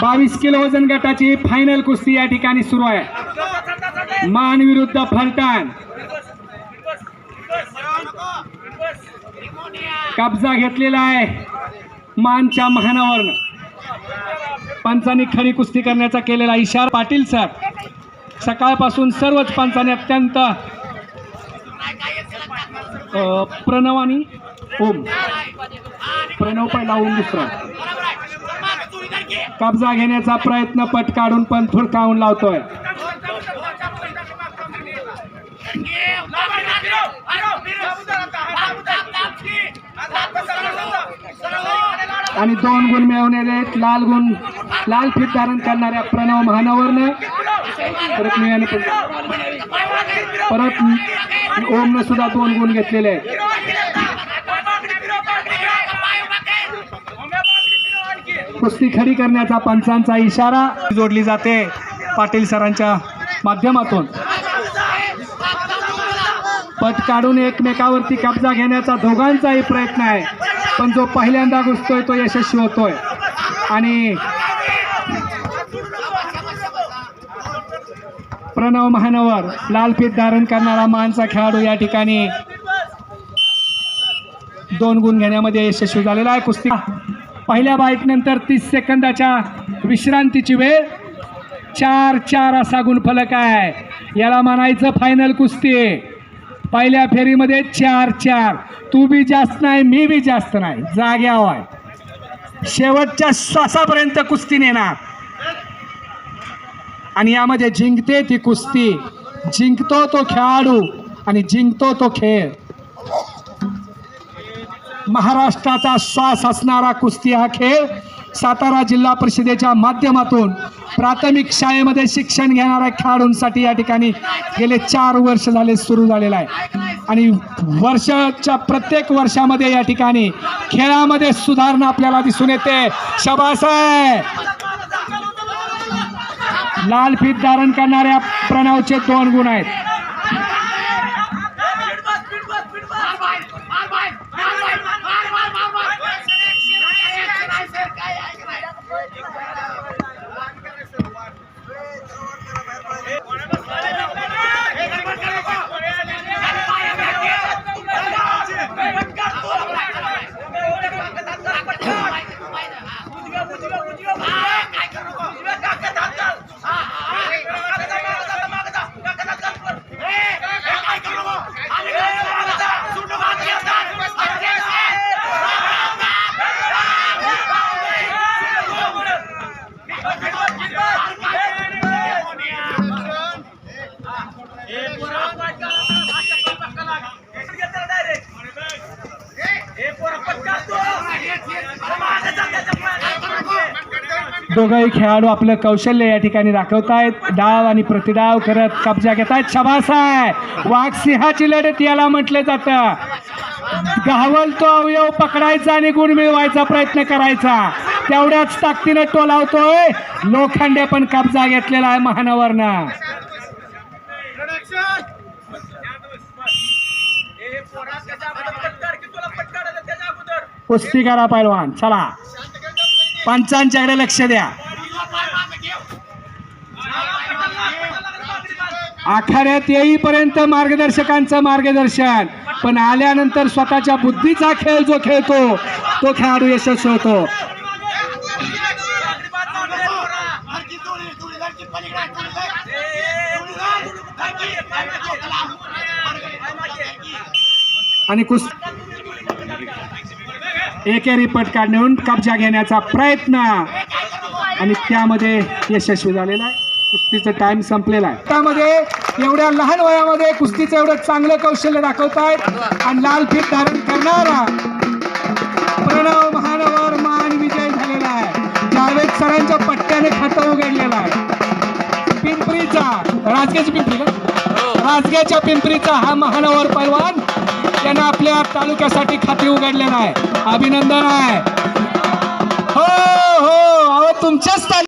बावीस किलो वजन गटाची फायनल कुस्ती या ठिकाणी सुरू आहे. मान विरुद्ध फलटान कब्जा घेतलेला आहे मानच्या महानावर पंचांनी खरी कुस्ती करण्याचा केलेला इशारा पाटील साहेब सकाळपासून सर्वच पंचाने अत्यंत प्रणवानी ओम. प्रणव पहिला ओम दुसरा. कब्जा घेण्याचा प्रयत्न पट काढून पण फुडकावून लावतोय. आणि दोन गुण मिळवलेले आहेत. लाल गुण लाल फीत धारण करणाऱ्या प्रणव महानावरनं. परत मिळाले परत ओमनं सुद्धा दोन गुण घेतलेले आहेत. कुस्ती खरी करण्याचा पंचांचा इशारा जोडली जाते पाटील सरांच्या माध्यमातून. पट काढून एकमेकावरती कब्जा घेण्याचा दोघांचाही प्रयत्न आहे. पण जो पहिल्यांदा घुसतोय तो यशस्वी होतोय. आणि प्रणव महानवर लाल पीठ धारण करणारा मानचा खेळाडू या ठिकाणी दोन गुण घेण्यामध्ये यशस्वी झालेला आहे. कुस्ती पहिल्या बाईकनंतर तीस सेकंदाच्या विश्रांतीची वेळ. चार चार असा गुणफलक आहे. याला म्हणायचं फायनल कुस्ती पहिल्या फेरीमध्ये चार चार. तू बी जास्त नाही मी बी जास्त नाही. जाग्यावर आहे शेवटच्या श्वासापर्यंत कुस्ती नेणार. आणि यामध्ये जिंकते ती कुस्ती. जिंकतो तो खेळाडू आणि जिंकतो तो खेळ. महाराष्ट्राचा श्वास असणारा कुस्ती हा खेळ सातारा जिल्हा परिषदेच्या माध्यमातून प्राथमिक शाळेमध्ये शिक्षण घेणाऱ्या खेळाडूंसाठी या ठिकाणी गेले चार वर्ष झाले सुरू झालेला आहे. आणि वर्षाच्या प्रत्येक वर्षामध्ये या ठिकाणी खेळामध्ये सुधारणा आपल्याला दिसून येते. शबासाय लाल फीत धारण करणाऱ्या प्रणवचे दोन गुण आहेत. दोघंही खेळाडू आपलं कौशल्य या ठिकाणी दाखवतायत. डाव आणि प्रतिडाव करत कब्जा घेत आहेत शबास आहे वाघ सिंहाची लढत याला म्हटलं जातं. गावल तो अवयव पकडायचा आणि गुण मिळवायचा प्रयत्न करायचा. तेवढ्याच ताकदीनं टोलावतोय लोखंडे पण कब्जा घेतलेला आहे महानवरनं कुस्ती करा पैलवान चला. पंचांच्याकडे लक्ष द्या. आखाड्यात येईपर्यंत मार्गदर्शकांचं मार्गदर्शन. पण आल्यानंतर स्वतःच्या बुद्धीचा खेळ जो खेळतो तो खेळाडू यशस्वी होतो. आणि कुस एकेरी पट नेऊन कब्जा घेण्याचा प्रयत्न. आणि त्यामध्ये यशस्वी झालेला आहे. कुस्तीचं टाइम संपलेला आहे. त्यामध्ये एवढ्या लहान वयामध्ये कुस्तीचं एवढं चांगलं कौशल्य दाखवतायत आणि लाल फीत धारण करणारा प्रणव महानवर मान विजय झालेला आहे. जावेद सरांच्या पट्ट्याने खातं उघडलेलं आहे. पिंपरीचा राजगेची पिंपरी का राजग्याच्या पिंपरीचा हा महानवर पैलवान त्यानं आपल्या तालुक्यासाठी खाते उघडलेलं आहे. अभिनंदन आहे. हो हो. अहो तुमच्याच तालु